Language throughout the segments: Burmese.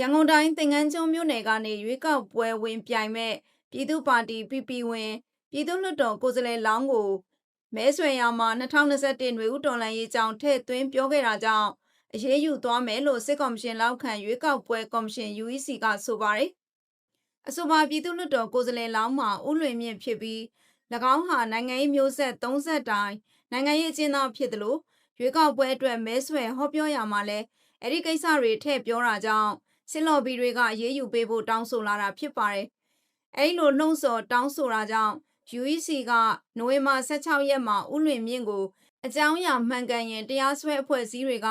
ရန်ကုန်တိုင်းသင်္ကန်းကျွန်းမြို့နယ်ကနေရွေးကောက်ပွဲဝင်ပြိုင်မဲ့ပြည်သူ့ပါတီ PP ဝင်ပြည်သူ့လွှတ်တော်ကိုယ်စားလှယ်လောင်းကိုမဲဆွယ်ရမှာ2021နွေဦးတော်လှန်ရေးကြောင်းထည့်သွင်းပြောခဲ့တာကြောင့်အရေးယူသွားမယ်လို့စစ်ကော်မရှင်လောက်ခံရွေးကောက်ပွဲကော်မရှင် UEC ကဆိုပါတယ်အဆိုပါပြည်သူ့လွှတ်တော်ကိုယ်စားလှယ်လောင်းမှာဥလွင်မြင့်ဖြစ်ပြီး၎င်းဟာနိုင်ငံရေးမျိုးဆက်30တိုင်နိုင်ငံရေးအကျဉ်းသားဖြစ်တယ်လို့ရွေးကောက်ပွဲအတွက်မဲဆွယ်ဟောပြောရမှာလဲအဲ့ဒီကိစ္စတွေထည့်ပြောတာကြောင့် စစ်လော်ဘီတွေကအရေးယူပေးဖို့တောင်းဆိုလာတာဖြစ်ပါတယ်။အဲဒီလိုလှုံ့ဆော်တောင်းဆိုတာကြောင့် UEC ကနိုဝင်ဘာ16ရက်မှာဥလွင်မြင့်ကိုအကြောင်းအရာမှန်ကန်ရင်တရားစွဲအဖွဲ့အစည်းတွေက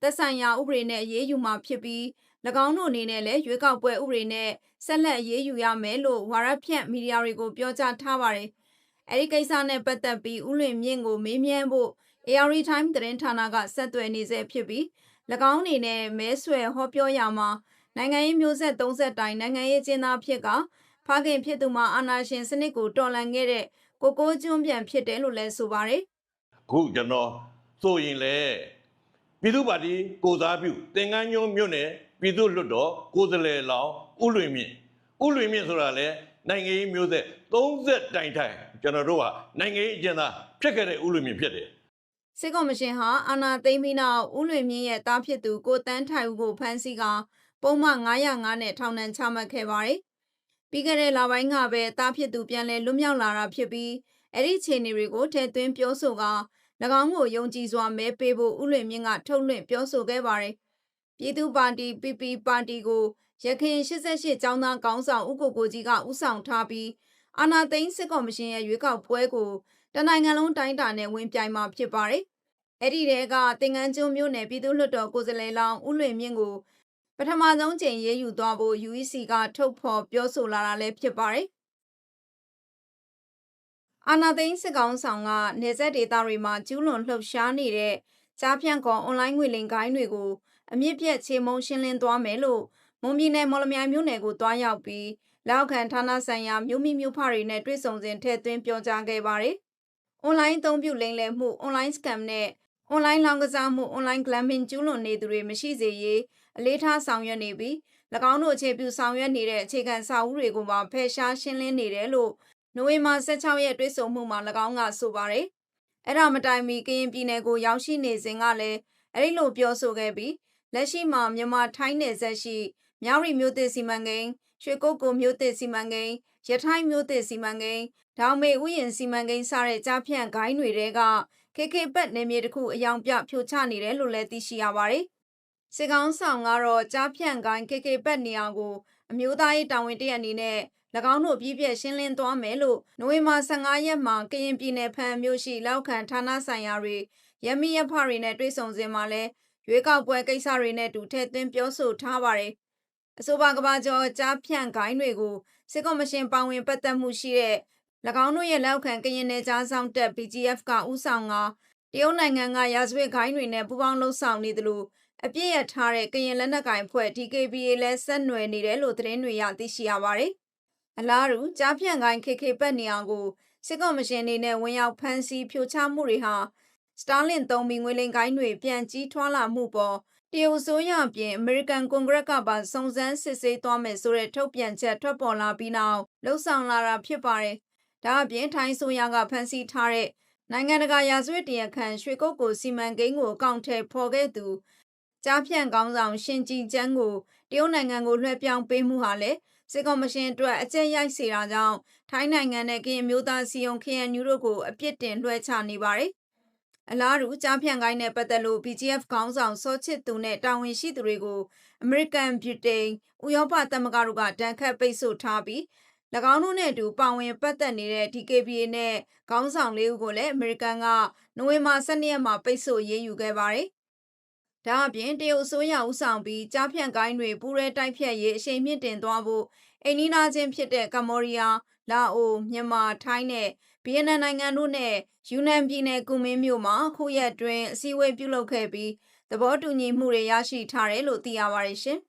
သက်ဆိုင်ရာဥပဒေနဲ့အရေးယူမှာဖြစ်ပြီး၎င်းတို့အနေနဲ့လည်းရွေးကောက်ပွဲဥပဒေနဲ့ဆက်လက်အရေးယူရမယ်လို့ဝါရဖြန့်မီဒီယာတွေကိုပြောကြားထားပါတယ်။အဲဒီကိစ္စနဲ့ပတ်သက်ပြီးဥလွင်မြင့်ကိုမေးမြန်းဖို့ AR Time သတင်းဌာနကဆက်သွယ်နေဆဲဖြစ်ပြီး၎င်းအနေနဲ့မဲဆွယ်ဟောပြောရမှာ နိုင်ငံရေးမျိုးဆက်30တိုင်နိုင်ငံရေးကျင်းသားဖြစ်ကဖခင်ဖြစ်သူမှာအာဏာရှင်စနစ်ကိုတော်လှန်ခဲ့တဲ့ကိုကိုကျွန်းပြန်ဖြစ်တယ်လို့လည်းဆိုပါတယ်ခုကျွန်တော်ဆိုရင်လေပြည်သူ့ပါတီကိုစားပြုသင်္ကန်းညုံမြို့နယ်ပြည်သူ့လွတ်တော်ကိုယ်စားလှယ်လောင်းဥလွင်မြင့်ဥလွင်မြင့်ဆိုတာလေနိုင်ငံရေးမျိုးဆက်30တိုင်တိုင်ကျွန်တော်တို့ကနိုင်ငံရေးအကျဉ်းသားဖြစ်ခဲ့တဲ့ဥလွင်မြင့်ဖြစ်တယ်။စစ်ကော်မရှင်ဟာအာဏာသိမ်းပြီးနောက်ဥလွင်မြင့်ရဲ့တားဖြစ်သူကိုတန်းထိုင်ဦးကိုဖမ်းဆီးက ပုံမှန်905နဲ့ထောင်ဒဏ်ချမှတ်ခဲ့ပါတယ်။ပြီးခဲ့တဲ့လပိုင်းကပဲတားဖြစ်သူပြန်လည်လွတ်မြောက်လာတာဖြစ်ပြီးအဲ့ဒီခြေအနေတွေကိုထည့်သွင်းပြောဆိုက၎င်းကိုယုံကြည်စွာမဲပေးဖို့ဥလွင်မြင့်ကထုတ်လွှင့်ပြောဆိုခဲ့ပါတယ်။ပြည်သူ့ပါတီ PP ပါတီကိုရခိုင်88ចောင်းသားကောင်းဆောင်ဥကိုကိုကြီးကဥဆောင်ထားပြီးအာနာသိန်းစစ်ကော်မရှင်ရဲ့ရွေးကောက်ပွဲကိုတနိုင်ငံလုံးတိုင်းတာနဲ့ဝင်ပြိုင်မှာဖြစ်ပါတယ်။အဲ့ဒီတဲကတင်ငန်းကျွန်းမြို့နယ်ပြည်သူ့လွှတ်တော်ကိုယ်စားလှယ်လောင်းဥလွင်မြင့်ကို ပထမဆုံးချိန်ရေးယူသွားဖို့ UEC ကထုတ်ဖော်ပြောဆိုလာတာလည်းဖြစ်ပါတယ်။အာနာသိန်းစစ်ကောင်ဆောင်ကနေဆက်ဒေတာတွေမှာကျူးလွန်လှုပ်ရှားနေတဲ့ကြားဖြန့်ကောင်အွန်လိုင်းငွေလိမ်ကိုင်းတွေကိုအမြင့်ပြတ်ချေမုံရှင်းလင်းသွားမယ်လို့မွန်ပြည်နယ်မော်လမြိုင်မြို့နယ်ကိုတွားရောက်ပြီးလောက်ခံဌာနဆိုင်ရာမြို့မိမြို့ဖတွေနဲ့တွေ့ဆုံစဉ်ထည့်သွင်းပြောကြားခဲ့ပါတယ်။ online အသုံးပြုလိမ်လည်မှု online scam နဲ့ online လောင်းကစားမှု online glamming ကျူးလွန်နေသူတွေမရှိစေရေး အလေးထားဆောင်ရွက်နေပြီး၎င်းတို့အခြေပြုဆောင်ရွက်နေတဲ့အခြေခံစာအုပ်တွေကိုပါဖယ်ရှားရှင်းလင်းနေတယ်လို့နိုဝင်ဘာ16ရက်တွေ့ဆုံမှုမှာ၎င်းကဆိုပါတယ်။အဲ့ဒါမတိုင်မီကရင်ပြည်နယ်ကိုရောက်ရှိနေစဉ်ကလည်းအဲ့ဒီလိုပြောဆိုခဲ့ပြီးလက်ရှိမှာမြန်မာထိုင်းနယ်စပ်ရှိမြောက်ရီမြို့သစ်စီမံကိန်းရွှေကုတ်ကိုမြို့သစ်စီမံကိန်းရထိုင်းမြို့သစ်စီမံကိန်းဒေါင်မေဥယျင်စီမံကိန်းစတဲ့ကြားဖြန့်ဂိုင်းတွေတဲက KK ပတ်နေမြေတစ်ခုအယောင်ပြဖြိုချနေတယ်လို့လည်းသိရှိရပါတယ်။ စစ်ကောင်းဆောင်ကတော့ကြားဖြန့်ဂိုင်း KK ပတ်နေအောင်ကိုအမျိုးသားရေးတာဝန်တရအနေနဲ့၎င်းတို့ပြည်ပြည့်ရှင်းလင်းသွားမယ်လို့နိုဝင်ဘာ15ရက်မှာကရင်ပြည်နယ်ဖန်မြို့ရှိလောက်ခံဌာနဆိုင်ရာတွေရမီရဖတွေနဲ့တွေ့ဆုံစဉ်မှာလဲရွေးကောက်ပွဲကိစ္စတွေနဲ့တူထည့်သွင်းပြောဆိုထားပါတယ်။အဆိုပါကဘာကျော်ကြားဖြန့်ဂိုင်းတွေကိုစစ်ကော်မရှင်ပါဝင်ပတ်သက်မှုရှိတဲ့၎င်းတို့ရဲ့လောက်ခံကရင်နယ်ကြားဆောင်တက် BGF ကဥဆောင်ကတရုတ်နိုင်ငံကရာဇဝတ်ဂိုင်းတွေနဲ့ပူးပေါင်းလှုပ်ဆောင်နေတယ်လို့ အပြည့်ရထားတဲ့ကရင်လက်နက်ကိုင်ဖွဲ့ DKBA လဲဆက်နွယ်နေတယ်လို့သတင်းတွေရသိရှိရပါတယ်။အလားတူကြားဖြန့်ဂိုင်း KK ပတ်နေအောင်ကိုစစ်ကော်မရှင်အနေနဲ့ဝင်ရောက်ဖမ်းဆီးဖြိုချမှုတွေဟာစတာလင်သုံးပြီးငွေလိမ်ကိုင်းတွေပြန်ကြီးထွားလာမှုပေါ်တရုတ်ဆိုရပြင်အမေရိကန်ကွန်ဂရက်ကပါစုံစမ်းစစ်ဆေးသွားမယ်ဆိုတဲ့ထုတ်ပြန်ချက်ထွက်ပေါ်လာပြီးနောက်လှုပ်ဆောင်လာတာဖြစ်ပါတယ်။ဒါအပြင်ထိုင်းဆိုရကဖမ်းဆီးထားတဲ့နိုင်ငံတကာရာဇဝတ်တရားခံရွှေကုတ်ကိုစီမံကိန်းကိုအကောင့်ထဲဖော်ခဲ့သူ ကြားဖြန့်ကောင်းဆောင်ရှင်ကြည်ကျန်းကိုတရုတ်နိုင်ငံကိုလွှဲပြောင်းပေးမှုဟာလည်းစစ်ကော်မရှင်အတွက်အကျဉ်းရိုက်စေတာကြောင့်ထိုင်းနိုင်ငံနဲ့ကရင်မျိုးသားစီယုံ KNU တို့ကိုအပြစ်တင်လွှဲချနေပါတယ်။အလားတူကြားဖြန့်ကိုင်းနဲ့ပတ်သက်လို့ BGF ခေါင်းဆောင်စောချစ်သူနဲ့တာဝန်ရှိသူတွေကိုအမေရိကန်ဗြိတိန်ဥရောပသမဂ္ဂတို့ကတန်ခတ်ပိတ်ဆို့ထားပြီး၎င်းတို့နဲ့အတူပါဝင်ပတ်သက်နေတဲ့ DKBA နဲ့ခေါင်းဆောင်လေးဦးကိုလည်းအမေရိကန်ကနိုဝင်ဘာ12ရက်မှာပိတ်ဆို့ရေးယူခဲ့ပါတယ်။ ဒါအပြင်တရုတ်အစိုးရဦးဆောင်ပြီးကြားဖြန့်ကိုင်းတွေပူးရဲတိုက်ဖြတ်ရေးအရှိန်မြင့်တင်သွားဖို့အိန္ဒိနာချင်းဖြစ်တဲ့ကမ္ဘောဒီးယား၊လာအို၊မြန်မာ၊ထိုင်းနဲ့ဗီယက်နမ်နိုင်ငံတို့နဲ့ယူနန်ပြည်နယ်ကူမင်းမြို့မှာခုရက်တွင်အစည်းအဝေးပြုလုပ်ခဲ့ပြီးသဘောတူညီမှုတွေရရှိထားတယ်လို့သိရပါတယ်ရှင်။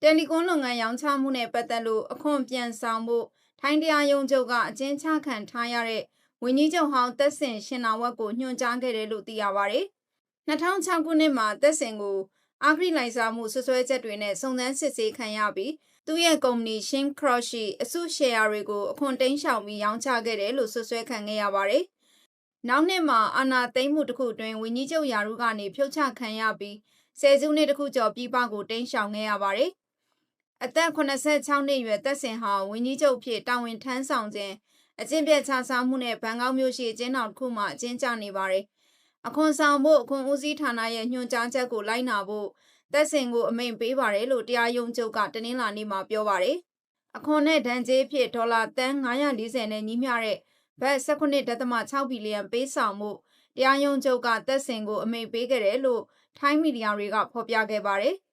တယ်လီကွန်လုပ်ငန်းရောင်းချမှုနဲ့ပတ်သက်လို့အခွန်ပြန်ဆောင်ဖို့ထိုင်းတရားရုံးချုပ်ကအကျဉ်းချခံထားရတဲ့ ဝန်ကြီးချုပ်ဟောင်းသက်စင်ရှင်နာဝက်ကိုညွှန်ကြားခဲ့တယ်လို့သိရပါတယ်။2006ခုနှစ်မှာသက်စင်ကိုအာဂရိလိုက်စားမှုဆွဆွဲချက်တွေနဲ့စုံစမ်းစစ်ဆေးခံရပြီးသူ့ရဲ့ကုမ္ပဏီ Shin Cross ရှိအစုရှယ်ယာတွေကိုအခွန်တိန်းရှောင်ပြီးရောင်းချခဲ့တယ်လို့ဆွဆွဲခံခဲ့ရပါတယ်။နောက်နှစ်မှာအာနာသိမ့်မှုတစ်ခုတွင်ဝင်းကြီးချုပ်ယာရုကနေဖြုတ်ချခံရပြီးဆယ်စုနှစ်တစ်ခုကျော်ပြည်ပကိုတိန်းရှောင်ခဲ့ရပါတယ်။အသက်86နှစ်အရွယ်သက်စင်ဟာဝင်းကြီးချုပ်ဖြစ်တာဝန်ထမ်းဆောင်ခြင်း အကျင့်ပြတ်ချစားမှုနဲ့ဘန်ကောက်မြို့ရှိအကျဉ်းတော်တစ်ခုမှအကျဉ်းချနေပါတယ်။အခွန်ဆောင်ဖို့အခွန်ဦးစီးဌာနရဲ့ညွှန်ကြားချက်ကိုလိုက်နာဖို့သက်စင်ကိုအမိန့်ပေးပါတယ်လို့တရားရုံးချုပ်ကတနင်္လာနေ့မှာပြောပါတယ်။အခွန်နဲ့ဒဏ်ကြေးဖြစ်ဒေါ်လာတန်း940နဲ့ညီမျှတဲ့ဘတ်19.6ဘီလီယံပေးဆောင်မှုတရားရုံးချုပ်ကသက်စင်ကိုအမိန့်ပေးခဲ့တယ်လို့ထိုင်းမီဒီယာတွေကဖော်ပြခဲ့ပါတယ်။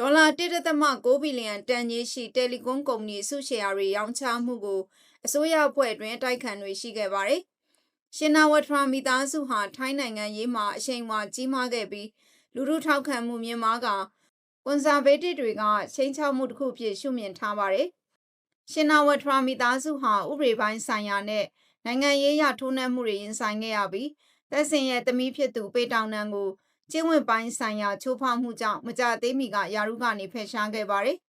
ဒေါ်လာ1.6ဘီလီယံတန်ကြီးရှိတယ်လီကွန်ကုမ္ပဏီစုရှယ်ယာတွေရောင်းချမှုကိုအစိုးရအဖွဲ့အတွင်းအတိုက်ခံတွေရှိခဲ့ပါတယ်။ရှင်နာဝထရာမီသားစုဟာထိုင်းနိုင်ငံရေးမှာအရှိန်အဝါကြီးမားခဲ့ပြီးလူထုထောက်ခံမှုမြင့်မားကကွန်ဆာဗေးတစ်တွေကချိန်ချောက်မှုတစ်ခုဖြစ်ရှုမြင်ထားပါတယ်။ရှင်နာဝထရာမီသားစုဟာဥပဒေပိုင်းဆိုင်ရာနဲ့နိုင်ငံရေးရထိုးနှက်မှုတွေရင်ဆိုင်ခဲ့ရပြီးသက်စင်ရဲ့တမီးဖြစ်သူပေတောင်နန်ကို ကျင့်ဝတ်ပိုင်းဆိုင်ရာချိုးဖောက်မှုကြောင့်မကြသေးမီကယာရုကနေဖယ်ရှားခဲ့ပါတယ်။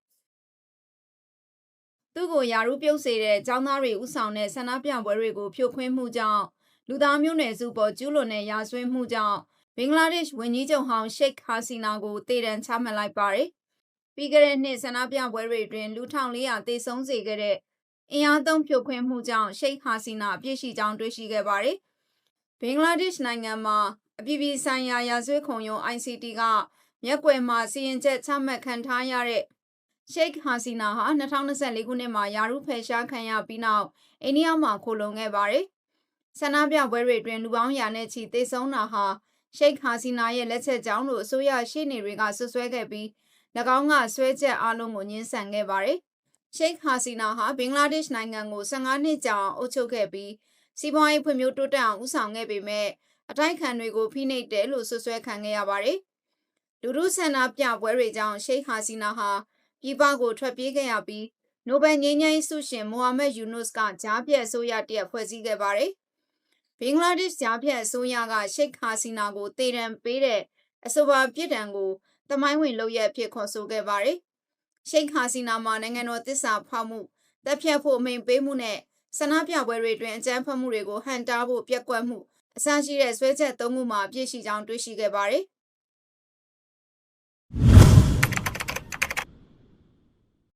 သူ့ကိုယာရုပြုတ်စေတဲ့ចောင်းသားတွေဥဆောင်တဲ့ဆန္ဒပြပွဲတွေကိုဖြိုခွင်းမှုကြောင့်လူသားမျိုးနွယ်စုပေါ်ကျူးလွန်တဲ့ရာဇဝတ်မှုကြောင့်ဘင်္ဂလားဒေ့ရှ်ဝန်ကြီးချုပ်ဟောင်းရှိတ်ဟာစီနာကိုတည်တံချမှတ်လိုက်ပါတယ်။ပြီးခဲ့တဲ့နှစ်ဆန္ဒပြပွဲတွေတွင်လူ1400တေဆုံးစေခဲ့တဲ့အင်အားသုံးဖြိုခွင်းမှုကြောင့်ရှိတ်ဟာစီနာအပြစ်ရှိကြောင်းတွေ့ရှိခဲ့ပါတယ်။ဘင်္ဂလားဒေ့ရှ်နိုင်ငံမှာ အပြည်ပြည်ဆိုင်ရာရာဇဝတ်ခုံရုံး ICT ကမျက်ကွယ်မှာစီရင်ချက်ချမှတ်ခံထားရတဲ့ရှိတ်ဟာစီနာဟာ2024ခုနှစ်မှာယာရုဖယ်ရှားခံရပြီးနောက်အိန္ဒိယမှာခိုလုံခဲ့ပါတယ်။ဆန္ဒပြပွဲတွေတွင်လူပေါင်းရာနဲ့ချီသေဆုံးတာဟာရှိတ်ဟာစီနာရဲ့လက်ချက်ကြောင့်လို့အစိုးရရှေ့နေတွေကဆွဆွဲခဲ့ပြီး၎င်းကဆွဲချက်အလုံးကိုညှင်းဆန်ခဲ့ပါတယ်။ရှိတ်ဟာစီနာဟာဘင်္ဂလားဒေ့ရှ်နိုင်ငံကို15နှစ်ကြာအုပ်ချုပ်ခဲ့ပြီးစီးပွားရေးဖွံ့ဖြိုးတိုးတက်အောင်ဦးဆောင်ခဲ့ပေမဲ့ အတိုက်ခံတွေကိုဖိနှိပ်တယ်လို့ဆွဆွဲခံခဲ့ရပါတယ်။လူထုဆန္ဒပြပွဲတွေကြောင့်ရှိတ်ဟာစီနာဟာပြည်ပကိုထွက်ပြေးခဲ့ရပြီးနိုဘယ်ငြိမ်းချမ်းရေးဆုရှင်မိုဟာမက်ယူနုစ်ကကြားပြတ်အစိုးရတရက်ဖွဲ့စည်းခဲ့ပါတယ်။ဘင်္ဂလားဒေ့ရှ်ကြားပြတ်အစိုးရကရှိတ်ဟာစီနာကိုတည်တံပေးတဲ့အဆိုပါပြည်တံကိုတမိုင်းဝင်လုပ်ရအဖြစ်ခေါ်ဆိုခဲ့ပါတယ်။ရှိတ်ဟာစီနာမှာနိုင်ငံတော်တစ္ဆာဖောက်မှုတပ်ဖြတ်ဖို့အမိန်ပေးမှုနဲ့ဆန္ဒပြပွဲတွေတွင်အကြမ်းဖက်မှုတွေကိုဟန်တားဖို့ပြက်ကွက်မှု အစရှိတဲ့ဆွဲချက်သုံးခုမှာအပြည့်ရှိကြောင်းတွေ့ရှိခဲ့ပါတယ်။